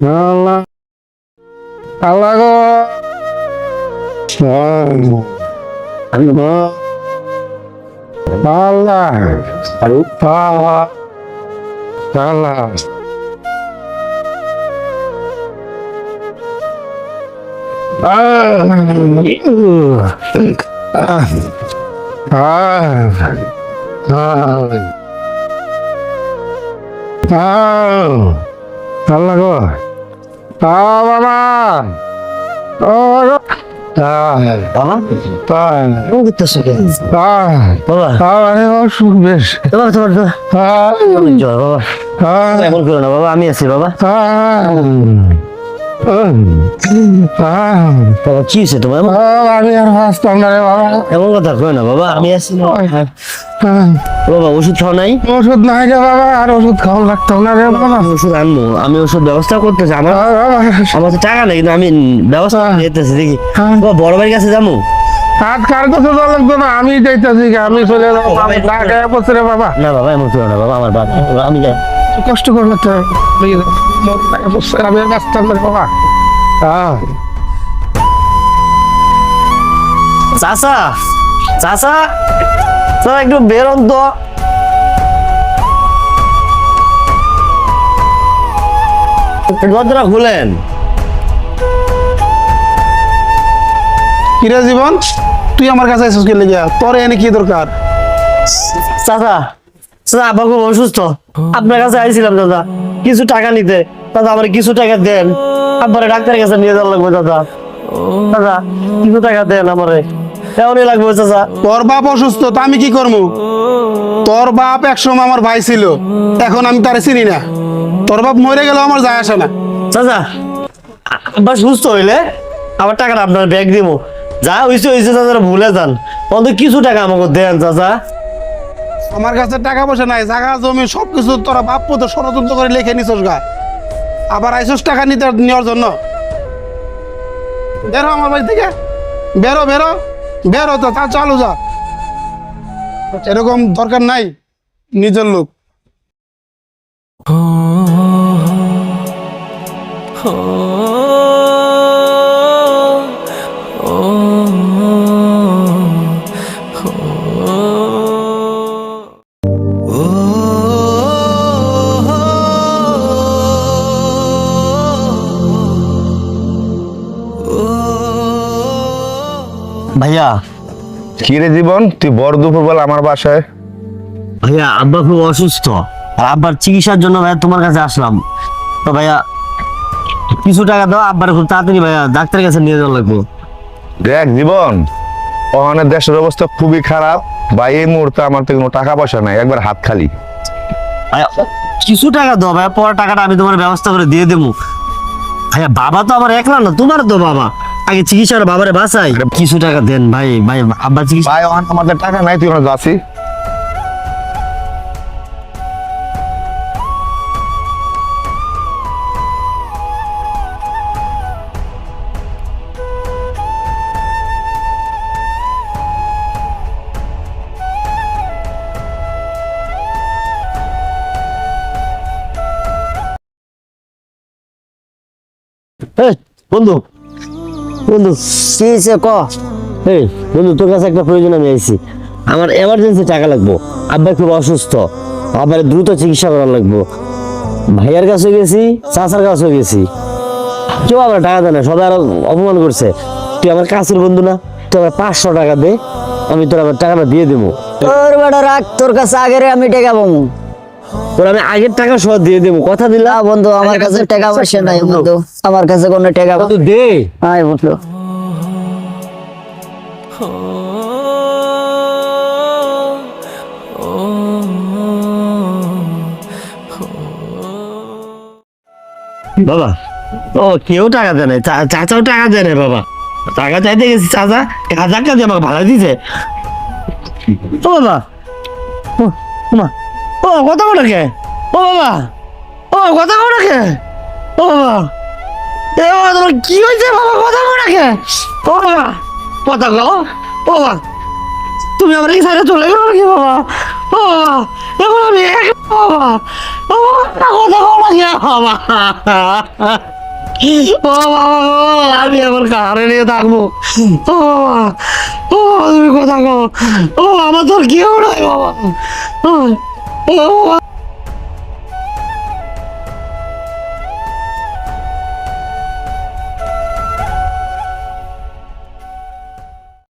আল্লাহ আল্লাহ গো আল্লাহ আল্লাহ আল্লাহ আল্লাহ আল্লাহ গো আ বাবা। ও বাবা। কেমন করতেছো কে বাবা? অসুখ বেশ। তোমার তোমার তোমার বাবা? এমন করো না বাবা আমি আছি বাবা। বাবা কি হয়েছে তোমার আমি আর হাসতাম না রে বাবা। এমন কথা কয় না বাবা আমি আছি বাবা ওষুধ খাও নাই? ওষুধ নাই রে বাবা আর ওষুধ খাওয়া লাগতাম না রে বাবা ওষুধ আনব আমি ওষুধ ব্যবস্থা করতেছি। আমার আমার তো টাকা নেই কিন্তু আমি ব্যবস্থা যেতেছি দেখি। বড় ভাইয়ের কাছে যাব? হাত কার কাছে যাওয়া লাগতো না আমি যাইতেছি আমি চলে যাব। টাকা বাবা। না বাবা এমন না বাবা আমার বাবা আমি যাই। কষ্ট করলে তো আমি বাবা হ্যাঁ। চাচা চাচা স্যার একটু বেরোন তো। দরজাটা খুলেন। কিরে জীবন তুই আমার কাছে এসেছিস কে লেগে তোর এনে কি দরকার? চাচা আব্বা খুব অসুস্থ। আপনার কাছে আইছিলাম দাদা কিছু টাকা নিতে। দাদা আমার কিছু টাকা দেন। আব্বারে ডাক্তারের কাছে নিয়ে যাওয়ার লাগবে দাদা দাদা কিছু টাকা দেন আমারে। এমনই লাগবে চাচা। তোর বাপ অসুস্থ তা আমি কি করব তোর বাপ একসময় আমার ভাই ছিল। এখন আমি তারে চিনি না। তোর বাপ মরে গেল আমার যায় আসে না। চাচা আব্বা সুস্থ হইলে আবার টাকাটা আপনার ব্যাগ দিব যা হইছে হইছে চাচা ভুলে যান। অন্তত কিছু টাকা আমাকে দেন চাচা। আমার কাছে টাকা পয়সা নাই, জায়গা, জমি, সবকিছু তোরা বাপ তো ষড়যন্ত্র করে লিখে নিছস গা। আবার আইসস টাকা নিতে নেওয়ার জন্য। বেরো আমার বাড়ি থেকে। বেরো বেরো বেরো তো, তা চালু যা। এরকম দরকার নাই, নিজের লোক। ভাইয়া। কি রে জীবন? তুই বড় দুপুরবেলা আমার বাসায়? ভাইয়া আব্বা খুব অসুস্থ। আর আব্বার চিকিৎসার জন্য ভাইয়া তোমার কাছে আসলাম। তো ভাইয়া কিছু টাকা দাও আব্বার খুব তাড়াতাড়ি ভাইয়া ডাক্তারের কাছে নিয়ে যাওয়া লাগবে। দেখ জীবন ওখানে দেশের অবস্থা খুবই খারাপ। বা এই মুহূর্তে আমার তো কোনো টাকা পয়সা নাই একবার হাত খালি। ভাইয়া কিছু টাকা দাও ভাইয়া পরে টাকাটা আমি তোমার ব্যবস্থা করে দিয়ে দেবো। ভাইয়া বাবা তো আমার একলা না তোমার তো বাবা। আগে চিকিৎসার বাবারে বাঁচাই। কিছু টাকা দেন ভাই ভাই আব্বার চিকিৎসা ভাই আমাদের টাকা নাই তুই যাচ্ছি বন্ধু। বন্ধু কি হয়েছে ক? এই বন্ধু তোর কাছে একটা প্রয়োজন আমি আইছি। আমার এমার্জেন্সি টাকা লাগবো। আব্বা খুব অসুস্থ। আবার দ্রুত চিকিৎসা করা লাগবো। ভাইয়ার কাছে গেছি চাচার কাছে গেছি। কেউ আমার টাকা দেয় না সবাই আরও অপমান করছে। তুই আমার কাছের বন্ধু না? তুই আমার পাঁচশো টাকা দে আমি তোর আমার টাকাটা দিয়ে দেবো। তোর বেটা রাখ তোর কাছে আগের আমি টেকা পাবো। তোর আমি আগের টাকা সব দিয়ে দেবো কথা না দিলাম বন্ধু আমার কাছে টাকা পয়সা নাই বন্ধু। আমার কাছে কোনো টাকা কত দে। নাই বন্ধু। বাবা ও কেউ টাকা দেয় নাই। চাচাও টাকা দেয় নাই বাবা। টাকা চাইতে গেছি চাচা। হাজার দিয়ে আমাকে ভাড়া দিছে। ও বাবা। ও মা। ও, কথা বলে কে ও, বাবা। ও, কথা বলে কে ও, বাবা। এ বাবা তোমার কি হয়েছে বাবা? কথা বলে কে ও, বাবা। কথা কও? ও, বাবা। তুমি আমার এই সাইডে চলে গেলো নাকি, বাবা? ও, বাবা। এখন আমি এক বাবা। বাবা একটা কথা বলা গিয়া বাবা। ও, বাবা আমি আমার কারে নিয়ে থাকব? ও, বাবা। ও তুমি কথা কও। ও আমার তোর কেউ নাই বাবা? ও, ও বাবা